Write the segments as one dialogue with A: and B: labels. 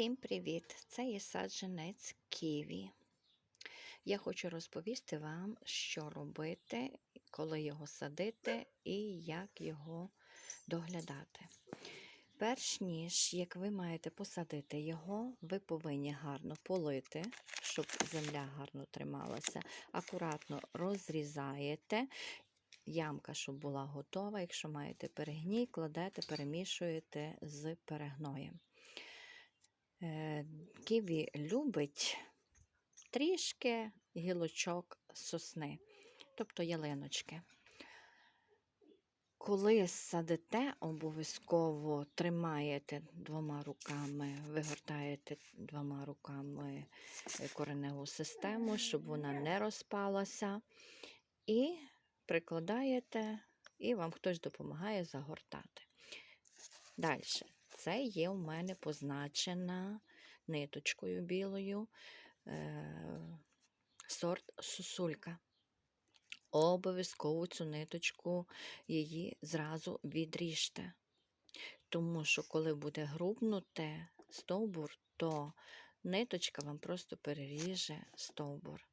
A: Всім привіт! Це є саджанець ківі. Я хочу розповісти вам, що робити, коли його садити і як його доглядати. Перш ніж як ви маєте посадити його, ви повинні гарно полити, щоб земля гарно трималася. Акуратно розрізаєте. Ямка, щоб була готова. Якщо маєте перегній, кладете, перемішуєте з перегноєм. Ківі любить трішки гілочок сосни, тобто ялиночки. Коли садите, обов'язково тримаєте двома руками, вигортаєте двома руками кореневу систему, щоб вона не розпалася, і прикладаєте, і вам хтось допомагає загортати. Далі. Це є у мене позначена ниточкою білою е, сорт сусулька. Обов'язково цю ниточку її зразу відріжте. Тому що, коли буде грубнути стовбур, то ниточка вам просто переріже стовбур.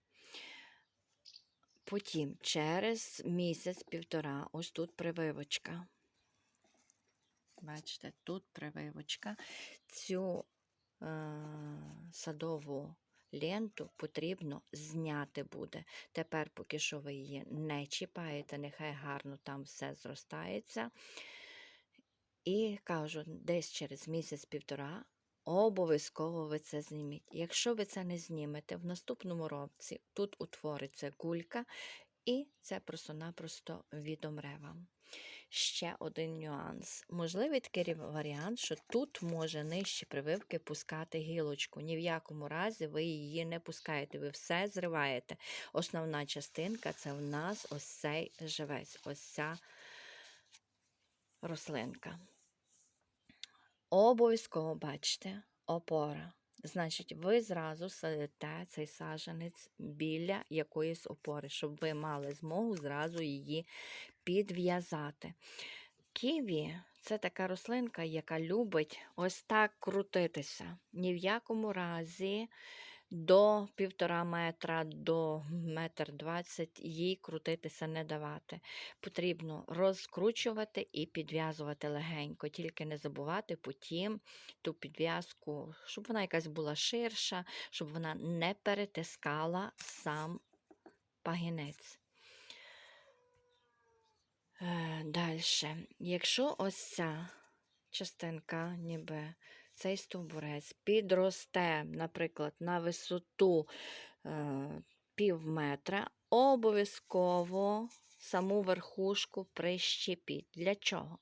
A: Потім через місяць-півтора, ось тут прививочка. Бачите, тут прививочка. Цю садову ленту потрібно зняти буде. Тепер, поки що ви її не чіпаєте, нехай гарно там все зростається. І кажу, десь через місяць-півтора обов'язково ви це зніміть. Якщо ви це не знімете, в наступному році тут утвориться кулька, і це просто-напросто відомре вам. Ще один нюанс. Можливий такий варіант, що тут може нижче прививки пускати гілочку. Ні в якому разі ви її не пускаєте, ви все зриваєте. Основна частинка це в нас ось цей живець, ось ця рослинка. Обов'язково бачите, опора. Значить, ви зразу садите цей саженець біля якоїсь опори, щоб ви мали змогу зразу її підв'язати. Ківі це така рослинка, яка любить ось так крутитися. Ні в якому разі до півтора метра, до метр двадцять їй крутитися не давати. Потрібно розкручувати і підв'язувати легенько, тільки не забувати потім ту підв'язку, щоб вона якась була ширша, щоб вона не перетискала сам пагінець. Далі. Якщо ось ця частинка, ніби цей стовбурець підросте, наприклад, на висоту е, пів метра, обов'язково саму верхушку прищепіть. Для чого?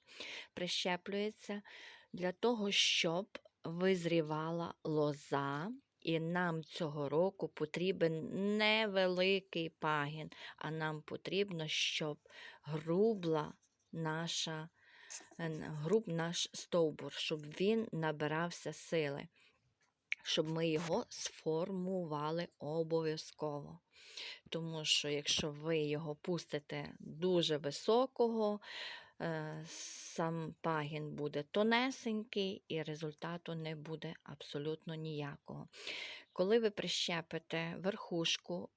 A: Прищеплюється для того, щоб визрівала лоза. І нам цього року потрібен невеликий пагін, а нам потрібно, щоб грубла наша груб наш стовбур, щоб він набирався сили, щоб ми його сформували обов'язково. Тому що, якщо ви його пустите дуже високого, е, сам пагін буде тонесенький і результату не буде абсолютно ніякого. Коли ви прищепите верхушку,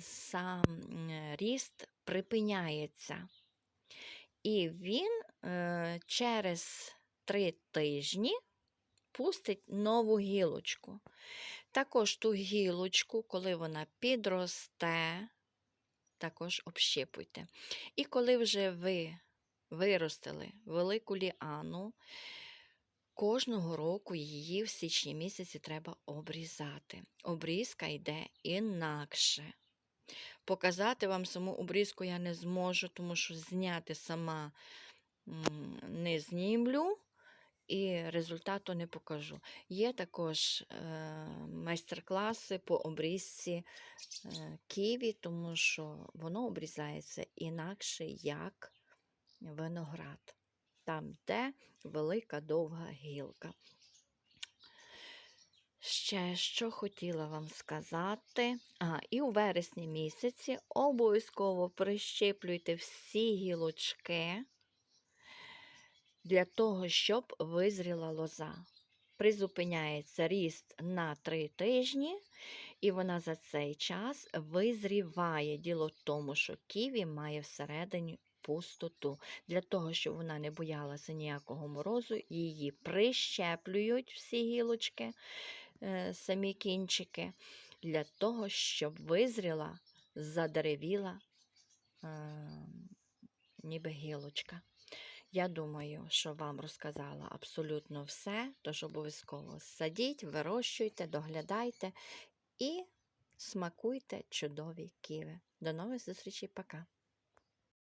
A: сам ріст припиняється. І він е, через три тижні пустить нову гілочку. Також ту гілочку, коли вона підросте, також общипуйте. І коли вже ви виростили велику ліану, кожного року її в січні місяці треба обрізати. Обрізка йде інакше. Показати вам саму обрізку я не зможу, тому що зняти сама не знімлю і результату не покажу. Є також е, майстер-класи по обрізці е, ківі, тому що воно обрізається інакше, як виноград. Там, де велика довга гілка. Ще що хотіла вам сказати. А, і у вересні місяці обов'язково прищеплюйте всі гілочки для того, щоб визріла лоза. призупиняється ріст на 3 тижні, і вона за цей час визріває. Діло в тому, що ківі має всередині пустоту. Для того, щоб вона не боялася ніякого морозу, її прищеплюють всі гілочки, самі кінчики, для того, щоб визріла, задеревіла е, ніби гілочка. Я думаю, що вам розказала абсолютно все, тож обов'язково садіть, вирощуйте, доглядайте і смакуйте чудові ківи. До нових зустрічей, пока!